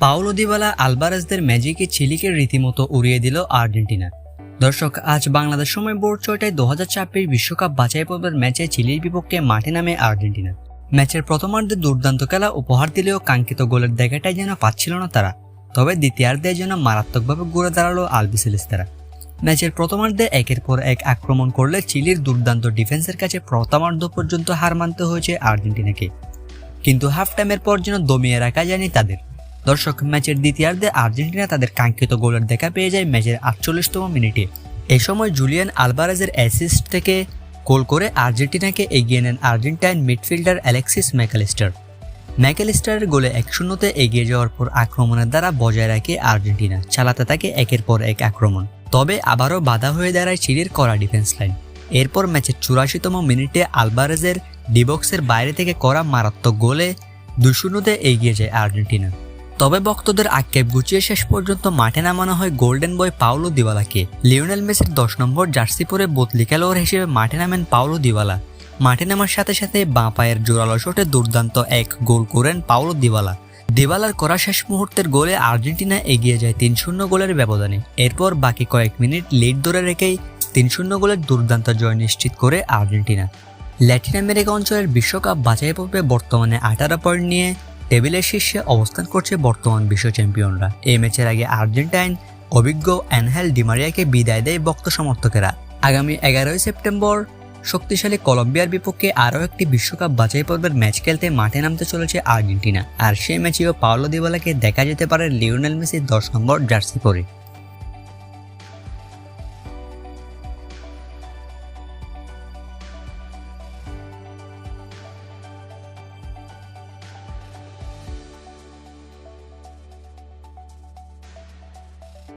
Paulo Dybala আলবারেজদের ম্যাজিকে চিলিকে রীতিমতো উড়িয়ে দিল আর্জেন্টিনা। দর্শক, আজ বাংলাদেশ সময় বোর্ড ছয়টায় দু হাজার ছাব্বিশ বিশ্বকাপ বাছাই পর্বের ম্যাচে চিলির বিপক্ষে মাঠে নামে আর্জেন্টিনা। ম্যাচের প্রথমার্ধে দুর্দান্ত খেলা উপহার দিলেও কাঙ্ক্ষিত গোলের দেখাটাই যেন পাচ্ছিল না তারা, তবে দ্বিতীয়ার্ধে যেন মারাত্মকভাবে ঘুরে দাঁড়াল আলবিসেলিস্তারা। ম্যাচের প্রথমার্ধে একের পর এক আক্রমণ করলে চিলির দুর্দান্ত ডিফেন্সের কাছে প্রথমার্ধ পর্যন্ত হার মানতে হয়েছে আর্জেন্টিনাকে। কিন্তু হাফ টাইমের পর যেন দমিয়ে রাখা যায়নি তাদের। দর্শক, ম্যাচের দ্বিতীয়ার্ধে আর্জেন্টিনা তাদের কাঙ্ক্ষিত গোলের দেখা পেয়ে যায় ম্যাচের আটচল্লিশতম মিনিটে। এই সময় জুলিয়ান আলভারেজের অ্যাসিস্ট থেকে গোল করে আর্জেন্টিনাকে এগিয়ে নেন আর্জেন্টাইন মিডফিল্ডার অ্যালেক্সিস ম্যাকালিস্টার। ম্যাকালিস্টারের গোলে এক শূন্যতে এগিয়ে যাওয়ার পর আক্রমণের দ্বারা বজায় রাখে আর্জেন্টিনা, চালাতে থাকে একের পর এক আক্রমণ। তবে আবারও বাধা হয়ে দাঁড়ায় চিলির করা ডিফেন্স লাইন এরপর ম্যাচের চুরাশিতম মিনিটে আলবারেজের ডিবক্সের বাইরে থেকে করা মারাত্মক গোলে দুই শূন্যতে এগিয়ে যায় আর্জেন্টিনা। তবে ভক্তদের আক্ষেপ গুছিয়ে শেষ পর্যন্ত মাঠে নামানো হয় গোল্ডেন বয় পাওলো দিওয়ালাকে। লিওনেল মেসির দশ নম্বর জার্সি পরে বদলি খেলোয়াড় হিসেবে মাঠে নামেন পাওলো দিওয়ালা। মাঠে নামার সাথে সাথে বাঁ পায়ের জোরালো শটে দুর্দান্ত এক গোল করেন পাওলো দিওয়ালা। দিওয়ালার করা শেষ মুহূর্তের গোলে আর্জেন্টিনা এগিয়ে যায় তিন শূন্য গোলের ব্যবধানে। এরপর বাকি কয়েক মিনিট লিড ধরে রেখেই তিন শূন্য গোলের দুর্দান্ত জয় নিশ্চিত করে আর্জেন্টিনা। ল্যাটিন আমেরিকা অঞ্চলের বিশ্বকাপ বাছাই পর্বে বর্তমানে আঠারো পয়েন্ট নিয়ে টেবিলের শীর্ষে অবস্থান করছে বর্তমান বিশ্ব চ্যাম্পিয়নরা। এই ম্যাচের আগে আর্জেন্টাইন অভিজ্ঞ অ্যানহেল ডিমারিয়াকে বিদায় দেয় বক্ত সমর্থকেরা। আগামী এগারোই সেপ্টেম্বর শক্তিশালী কলম্বিয়ার বিপক্ষে আরও একটি বিশ্বকাপ বাছাই পর্বের ম্যাচ খেলতে মাঠে নামতে চলেছে আর্জেন্টিনা। আর সেই ম্যাচেও পাওলো দিবালাকে দেখা যেতে পারে লিওনেল মেসির দশ নম্বর জার্সি পরে।